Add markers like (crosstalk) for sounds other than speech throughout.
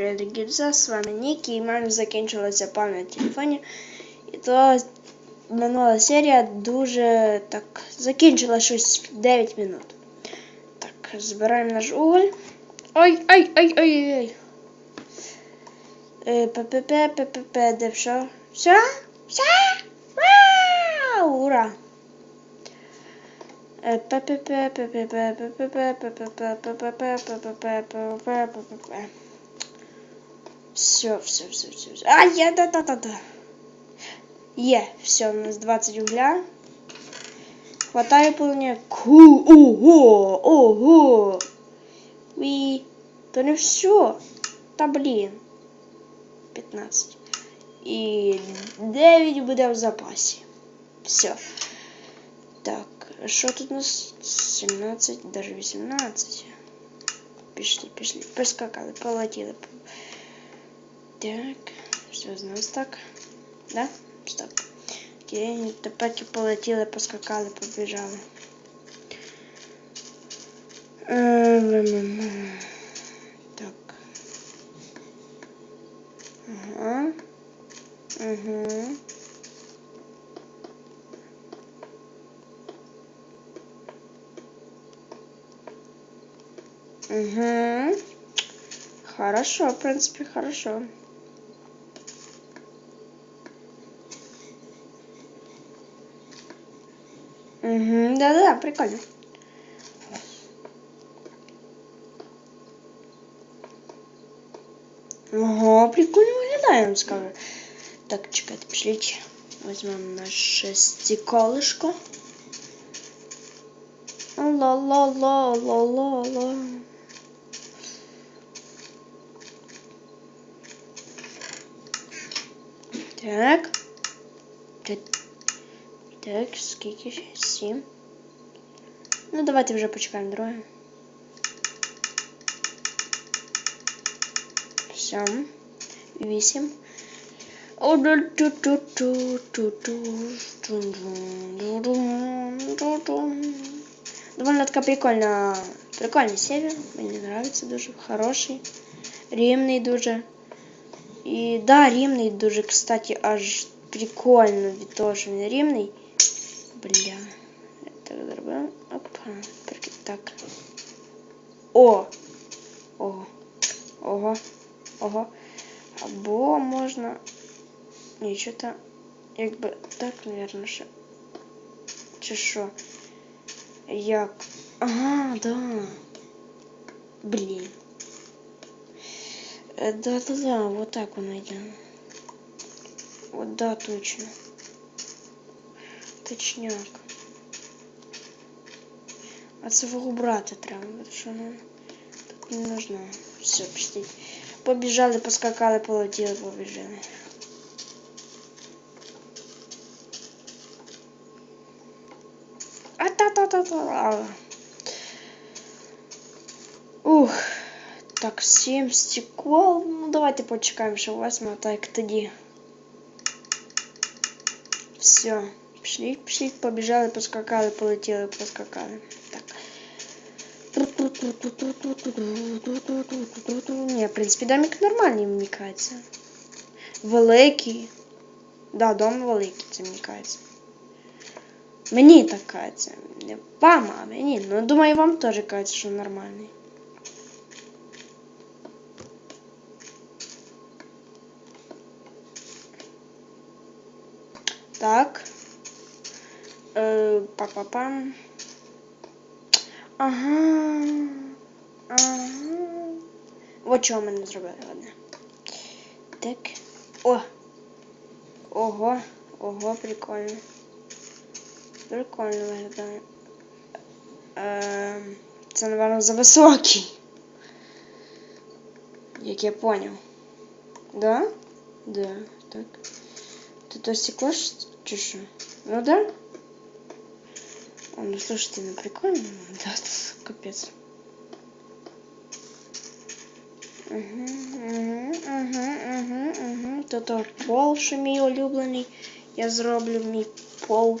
Привет, Гильза, с вами Ники, и мамі закінчилося пам'ять на телефоне. І то минула серія дуже так закінчила щось 9 минут. Так, збираємо наш уголь. Ой-ой-ой-ой-ой. ППП, ППП, де все? Все? Все? Вау! Ура! ППП, ППП, ППП, ППП, ППП, ППП, ППП, ППП. Все, все, все, все. все. А, я, да, да, да, да. Є, все, у нас 20 угля. Хватає полоня. Ку, ого, ого. Уі. То не все. Та блін. 15. І 9 буде в запасі. Все. Так, що тут у нас? 17, даже 18. Пішли, пішли. Поскакали, полетіли. Так, все з нас так. Да? Стоп. Окей, тепер полетіли, поскакали, побіжали. Так. Ага. Угу. Угу. Хорошо, в принципе, хорошо. Угу, да-да-да, прикольно. Ого, прикольно виглядає, я вам скажу. Так, чекайте, пошліть. Возьмем наше стеколышко. Ла-ла-ла-ла-ла-ла. Так. Так. Так, скільки ще? Сім. Ну, давайте вже почекаємо друге. Сім. Вісім. Довольно така прикольна, прикольний сервер. Мені нравится дуже. Хороший. Рівний дуже. І да, рівний дуже, кстати, аж прикольно від того, що він рівний. Бля. Так зробимо. Так. О! Ого. Ого. Ого. Або можна. Ні, що то якби так, наверное, ще. Чи що? Як? Ага, да. Блін. Да-да-да, вот так он идет. Вот да, точно. Точняк. А свого брата треба, тому що нам тут не нужно. Все, пішли. Побіжали, поскакали, полетіли, побіжали. А та та та та Ух. Так, 7 стекол. Ну, давайте почекаємо, що восьма, так тоді. Все. Пішли, пішли, побіжали, поскакали, полетіли, поскакали. Так. Ні, в принципі, домик нормальний, мені кажеться. Великий. Да, дом великий, це мені кажеться. Мені так кажеться. Не вам, а мені. Ну, думаю, вам теж кажеться, що нормальний. Так. Е, Па-па-пам. Ага. Ага. От чого ми не зробили, ладно. Так. О! Ого, ого, прикольно. Прикольно виглядає. Е, це, напевно, за високий. Як я поняв. Да? Да, так. Тут то стекло чи що? Ну да? О, ну слушайте, ну прикольно. (laughs) Да, капец. Угу, угу, угу, угу, угу. Тут пол, що мій улюблений. Я зроблю мій пол.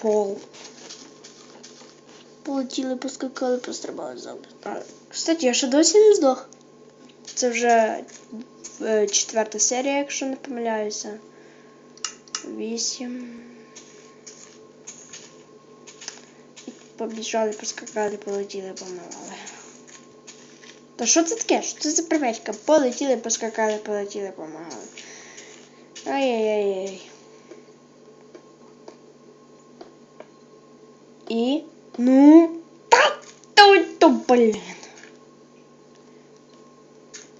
Пол. Полетіли, поскакали, пострибали завжди. Кстати, я ще досі не здох. Це вже е, четверта серія, якщо не помиляюся. Вісім. Побіжали, поскакали, полетіли, помивали. Та що це таке? Що це за привечка? Полетіли, поскакали, полетіли, помагали. Ай-яй-яй. І. Ну. Та то, то блін.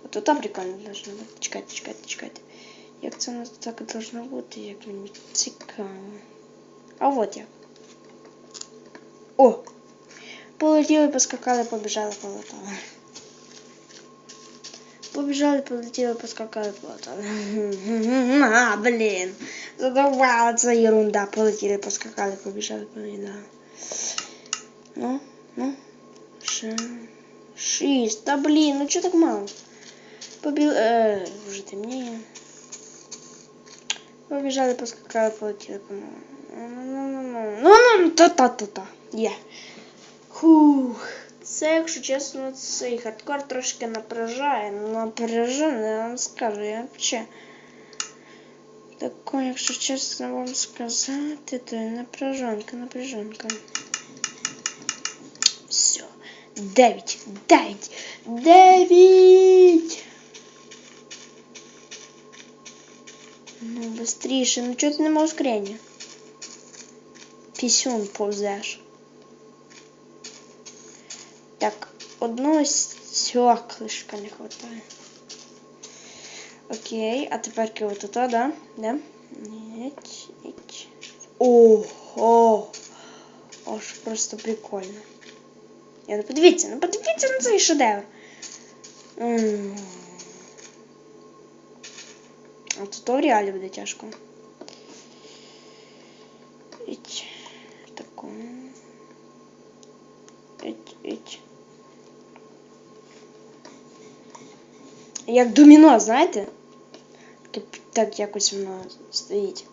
От там прикольно должно бути. Чекайте, чекайте, чекайте. Як це у нас так должно бути, як мені цікаво. А от як. О! Полетіли, поскакали, побіжали, полетали. Побежали, полетели, поскакали, полетали. (laughs) А, блин. Задавала це ерунда. Полетели, поскакали, побежали, полетали. Ну, ну. Ше... Шесть. Да блин, ну что так мало? Побил... Э, уже темнее. Побежали, поскакали, полетели, по-моему. Ну, ну, та-та-та-та. Є. Фух. Це, якщо чесно, цей хардкор трошки напряжає. Напряжений, я вам скажу, я взагалі. Тако, якщо чесно вам сказати, то і напряженка, напряженка. Все. Дев'ять, дев'ять, дев'ять! Ну, быстріше, ну чого ти нема ускорення? Пісюн повзеш. Так, одного стеклышка не хватає. Окей, а тепер вот тут, да? Да? Нет, нет. Ого! Аж просто прикольно. Я ну подивіться, ну подивіться на цей шедевр. М. А тут то в реалі буде тяжко. Іть, іть. Як доміно, знаєте? Так, так якось воно стоїть.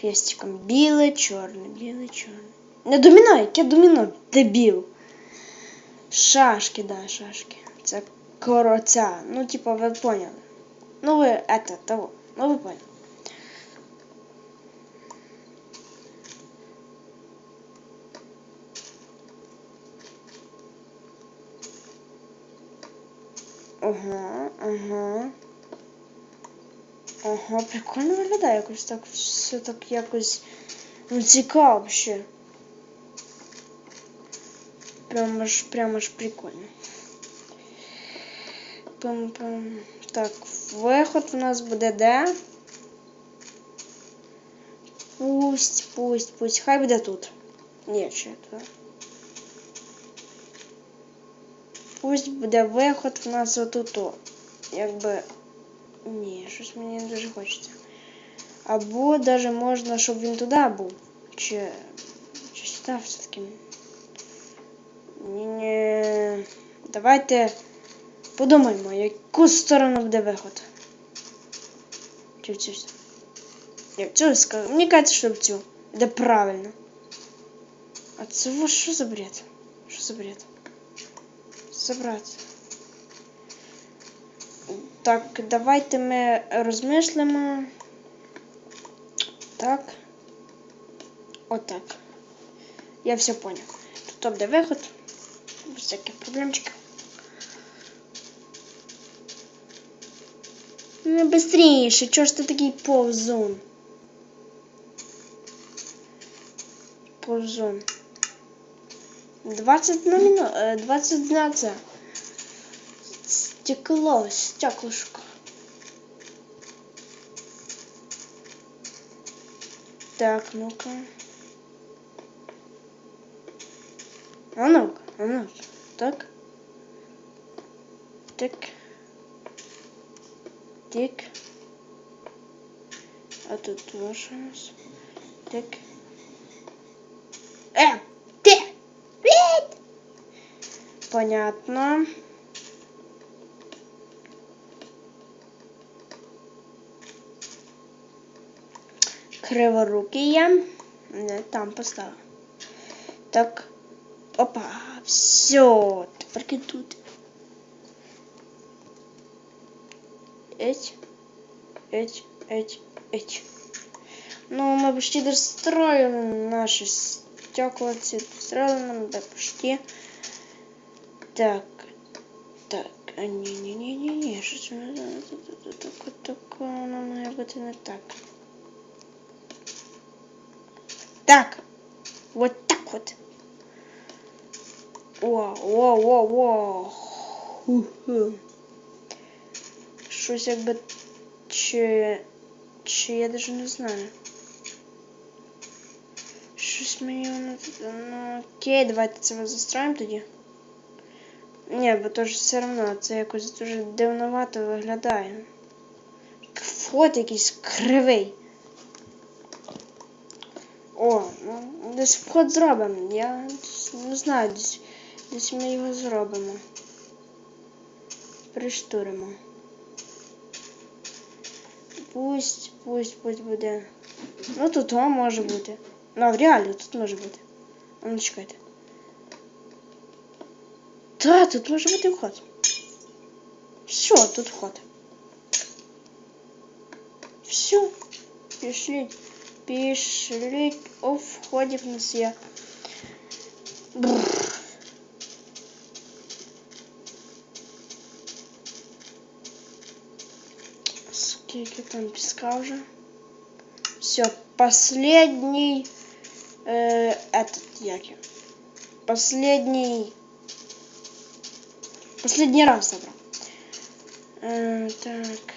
Хрестиком біле, чорне, біле, чорне. Не доміно, яке доміно, дебіл. Шашки, да, шашки. Це короця. Ну, типа, ви поняли. Ну, ви, это, того. Ну, ви поняли. Ага, ага. Ага, прикольно виглядає якось так. Все так якось. Ну цікаво ще. Прямо ж, прямо ж прикольно. Пам-пам. Так, виход у нас буде де? Пусть, пусть, пусть. Хай буде тут. Ні, ще тут. Пусть буде виход в нас отут. Якби. Ні, щось мені не дуже хочеться. Або даже можна, щоб він туди був. Чи. Чи сюди все-таки. Ні-ні. Давайте подумаємо, яку сторону буде виход. Чи в цю? Я в цю скажу. Мені кажеться, що в цю. Де правильно. А це во що за бред? Що за бред? Забрати. Так, давайте ми розмислимо. Так. Отак. Я все понял. Тут буде виход. Без всяких проблемчиків. Ну, быстріше, чого ж ти такий повзун? Повзун. 20 на минуту, 20 знаця. Стекло, стеклышко. Так, ну-ка. А ну-ка, а ну-ка. Так. Так. Тик. А тут тоже у. Так. Э, ты! Вид! Понятно. Криворукий я. Не, там поставив. Так. Опа, все. Тепер тут. эть, эть, эть, эть. Ну, мы почти достроили наши стекла, строили нам, да, почти. Так, так, а не-не-не-не-не, що це не таке, таке, воно має бути не так. Так, вот так вот. О, о, о, о. Ху-ху. Щось якби чи. Чи я даже не знаю. Щось мені воно тут. Ну окей, давайте це застроїмо тоді. Ні, бо то ж все одно це якось дуже дивновато виглядає. Вход якийсь кривий. О, ну десь вход зробимо. Я не знаю, десь, десь ми його зробимо. Приштуримо. Пусть, пусть, пусть буде. Ну тут о може бути. Ну, реально, тут може бути. Ну чекайте. Да, тут может быть вход. Все, тут вход. Все. Пишли. Пишли о входе в музей. Бррр. Сколько там песка уже? Все, последний э, этот яки. Последний Последний раз забрав. Е, так.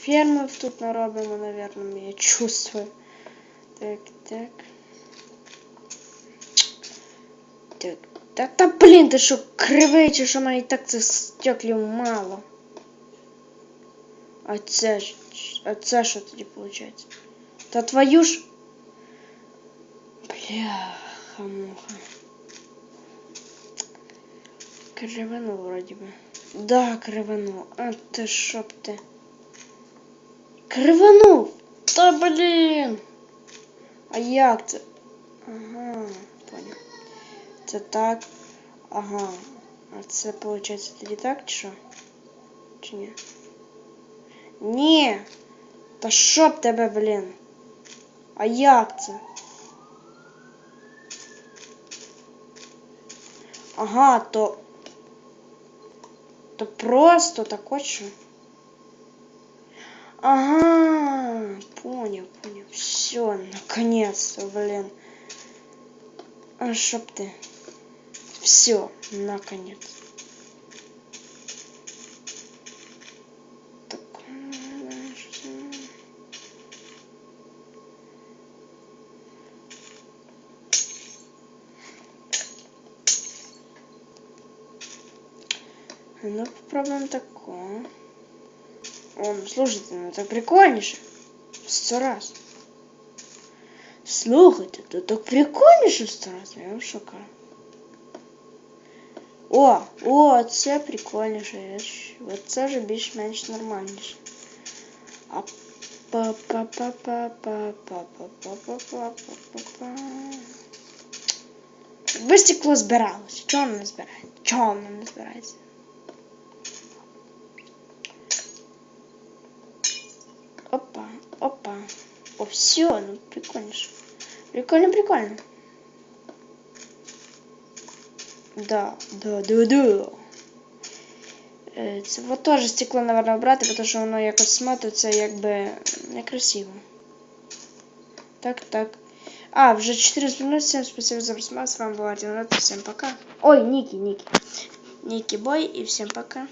Фермов тут наробимо, наверное, я чувствую. Так, так. Так. Та, та блін, ти що кривий, чи що мене і так цих стеклів мало. А це ж. А це що тоді виходить? Та твою ж. Бляха муха. Кривину вроді би. Да, кривину. А ти що б ти? Криванув! Та блін! А як це? Ага, понял. Це так. Ага. А це виходить тоді так, чи що? Чи ні? Ні! Та що б тебе, блін? А як це? Ага, то то просто так очень. Ага, понял, понял. Все, наконец-то, блин. А чтоб ты. Все, наконец. Ну, попробуем такое. О, ну слушайте, ну так прикольніше. В сто раз. Слухайте, то так прикольніше в сто раз. Я в шока. О, о, це прикольніше. Я ж- От це вже більш-менш нормальніше. А па па па па па па па па па па па па па Якби стекло збиралося. Чого воно не збирається? Чого воно не збирається? Опа. О, все, ну прикольно. Прикольно, прикольно. Да, да, да, да. Е, Це вот теж стекло, наверное, брати, тому що воно якось смотриться якби некрасиво. Так, так. А, 14 минут. Всем спасибо за просмотр. С вами был Артем Всем пока. Ой, Ники, Ники. Ники Бой и всем пока.